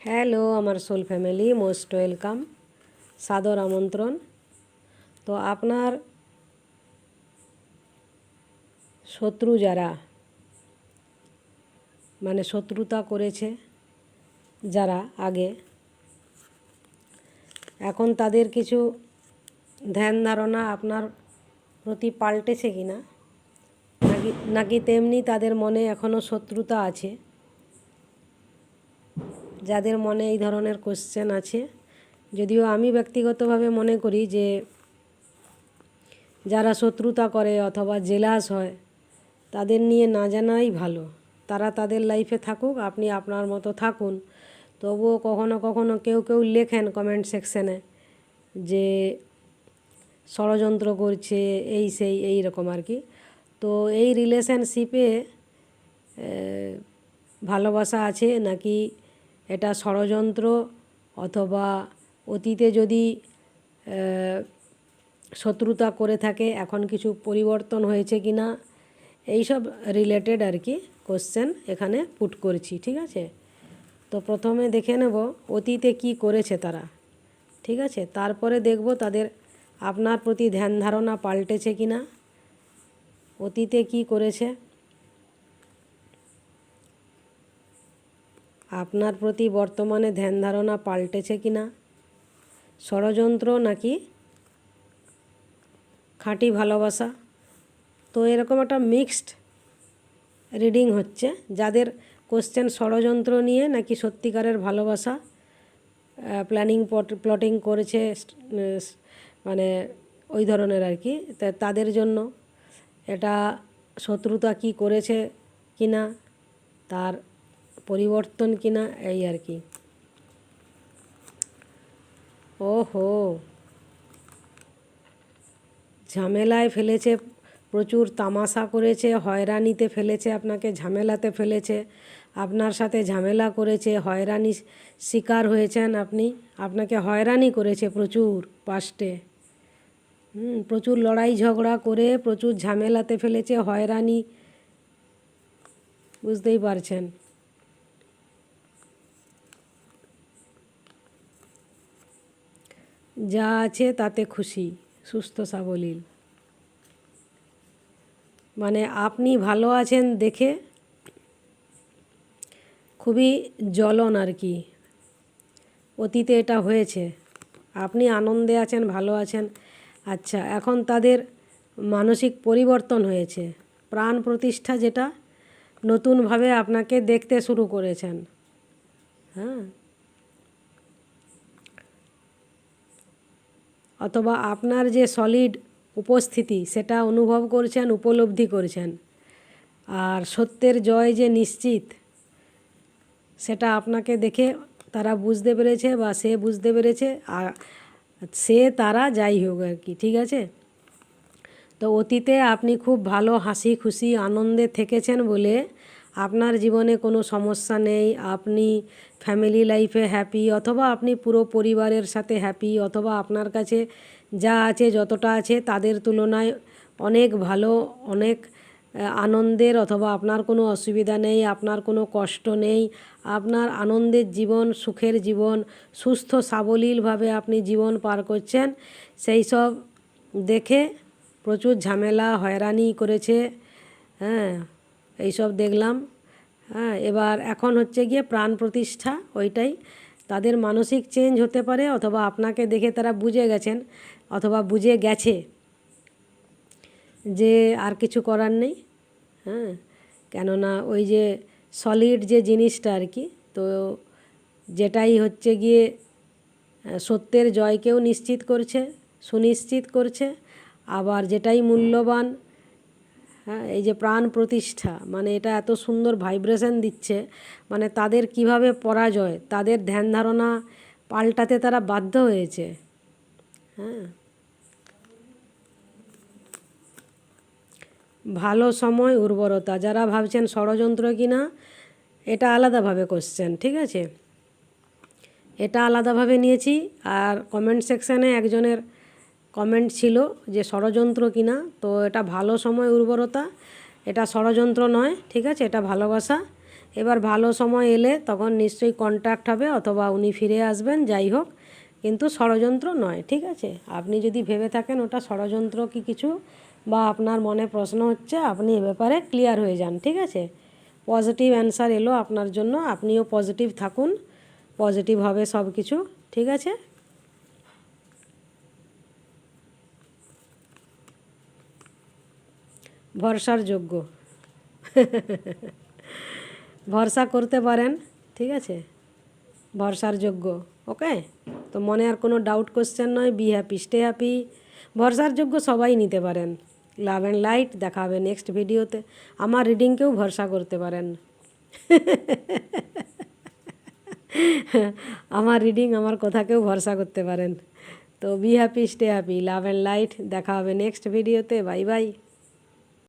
Hello, আমার soul family, most welcome. সাদর আমন্ত্রণ। তো আপনার শত্রু যারা মানে শত্রুতা করেছে যারা আগে, এখন তাদের কিছু ধ্যান ধারণা আপনার প্রতি পাল্টেছে কি না নাকি নাকি তেমনি তাদের মনে এখনও শত্রুতা আছে? যাদের মনে এই ধরনের কোশ্চেন আছে, যদিও আমি ব্যক্তিগতভাবে মনে করি যে, যারা শত্রুতা করে অথবা জেলাস হয়, তাদের নিয়ে না জানাই ভালো। তারা তাদের লাইফে থাকুক, আপনি আপনার মতো থাকুন। তবুও কখনো কখনো কেউ কেউ লেখেন কমেন্ট সেকশনে যে, ষড়যন্ত্র করছে, এই সেই, এই রকম আর কি। তো এই রিলেশনশিপে ভালোবাসা আছে নাকি এটা ষড়যন্ত্র অথবা অতীতে যদি শত্রুতা করে থাকে, এখন কিছু পরিবর্তন হয়েছে কি না, এইসব রিলেটেড আর কি কোশ্চেন এখানে পুট করছি, ঠিক আছে? তো প্রথমে দেখে নেব অতীতে কি করেছে তারা, ঠিক আছে? তারপরে দেখব তাদের আপনার প্রতি ধ্যান ধারণা পাল্টেছে কি না, অতীতে কি করেছে আপনার প্রতি বর্তমানে ধ্যান ধারণা পাল্টেছে কি না? ষড়যন্ত্র নাকি? খাঁটি ভালোবাসা? তো এরকম একটা মিক্সড রিডিং হচ্ছে, যাদের কোশ্চেন ষড়যন্ত্র নিয়ে নাকি সত্যিকারের ভালোবাসা প্ল্যানিং প্লটিং করেছে মানে ওই ধরনের আর কি। তাদের জন্য এটা শত্রুতা কি করেছে কি না, তার পরিবর্তন কিনা এই আর কি। ওহো। ঝামেলায় ফেলেছে, প্রচুর তামাশা করেছে, হয়রানিতে ফেলেছে, আপনাকে ঝামেলাতে ফেলেছে। আপনার সাথে ঝামেলা করেছে হয়রানি শিকার হয়েছেন আপনি। আপনাকে হয়রানি করেছে প্রচুর পাস্টে হুম, প্রচুর লড়াই ঝগড়া করে, প্রচুর ঝামেলাতে ফেলেছে, হয়রানি। বুঝতেই পারছেন। যা আছে তাতে খুশি, সুস্থ সাবলীল। মানে আপনি ভালো আছেন দেখে খুবই জ্বলন আর কি। অতীতে এটা হয়েছে। আপনি আনন্দে আছেন, ভালো আছেন। আচ্ছা এখন তাদের মানসিক পরিবর্তন হয়েছে। প্রাণ প্রতিষ্ঠা যেটা নতুনভাবে আপনাকে দেখতে শুরু করেছেন। হ্যাঁ? অথবা আপনার যে সলিড উপস্থিতি, সেটা অনুভব করছেন, উপলব্ধি করছেন। আর সত্যের জয় যে নিশ্চিত, সেটা আপনাকে দেখে তারা বুঝতে পেরেছে বা সে বুঝতে পেরেছে, আর সে তারা যাই হোক আর কি, ঠিক আছে? তো অতীতে আপনি খুব ভালো হাসি খুশি আনন্দে থেকেছেন বলে আপনার জীবনে কোনো সমস্যা নেই, আপনি ফ্যামিলি লাইফে হ্যাপি অথবা আপনি পুরো পরিবারের সাথে হ্যাপি অথবা আপনার কাছে যা আছে, যতটা আছে তাদের তুলনায় অনেক ভালো, অনেক আনন্দের, অথবা আপনার কোনো অসুবিধা নেই, আপনার কোনো কষ্ট নেই, আপনার আনন্দের জীবন, সুখের জীবন, সুস্থ, সাবলীলভাবে আপনি জীবন পার করছেন, সেই সব দেখে প্রচুর ঝামেলা, হয়রানি করেছে হ্যাঁ। এইসব দেখলাম। হ্যাঁ এবার এখন হচ্ছে গিয়ে প্রাণ প্রতিষ্ঠা ওইটাই। তাদের মানসিক চেঞ্জ হতে পারে অথবা আপনাকে দেখে তারা বুঝে গেছেন অথবা বুঝে গেছে যে আর কিছু করার নেই। হ্যাঁ কেননা ওই যে সলিড যে জিনিসটা আর কি, তো যেটাই হচ্ছে গিয়ে সত্যের জয়কেও নিশ্চিত করছে, সুনিশ্চিত করছে। আবার যেটাই মূল্যবান হ্যাঁ এই যে প্রাণ প্রতিষ্ঠা মানে এটা এত সুন্দর ভাইব্রেশন দিচ্ছে মানে তাদের কীভাবে পরাজয়, তাদের ধ্যান ধারণা পাল্টাতে তারা বাধ্য হয়েছে। হ্যাঁ। ভালো সময়, উর্বরতা, যারা ভাবছেন ষড়যন্ত্র কি না এটা আলাদাভাবে কোশ্চেন ঠিক আছে? এটা আলাদাভাবে নিয়েছি, আর কমেন্ট সেকশানে একজনের কমেন্ট ছিল যে ষড়যন্ত্র কিনা। তো এটা ভালো সময় উর্বরতা, এটা ষড়যন্ত্র নয়, ঠিক আছে? এটা ভালোবাসা। এবার ভালো সময় এলে তখন নিশ্চয়ই কন্ট্যাক্ট হবে অথবা উনি ফিরে আসবেন, যাই হোক। কিন্তু ষড়যন্ত্র নয়, ঠিক আছে? আপনি যদি ভেবে থাকেন ওটা ষড়যন্ত্র কি কিছু বা আপনার মনে প্রশ্ন হচ্ছে, আপনি এ ব্যাপারে ক্লিয়ার হয়ে যান, ঠিক আছে? পজিটিভ অ্যান্সার এলো আপনার জন্য, আপনিও পজিটিভ থাকুন পজিটিভ হবে সব কিছু ঠিক আছে? ভরসার যোগ্য। ভরসা করতে পারেন, ঠিক আছে? ভরসার যোগ্য ওকে তো মনে আর কোনো ডাউট কোশ্চেন নয় বি হ্যাপি স্টে হ্যাপি ভরসার যোগ্য সবাই নিতে পারেন। লাভ অ্যান্ড লাইট দেখা হবে নেক্সট ভিডিওতে আমার রিডিংকেও ভরসা করতে পারেন। আমার রিডিং আমার কথাকেও ভরসা করতে পারেন। তো be happy stay happy love and light দেখা হবে নেক্সট ভিডিওতে বাই বাই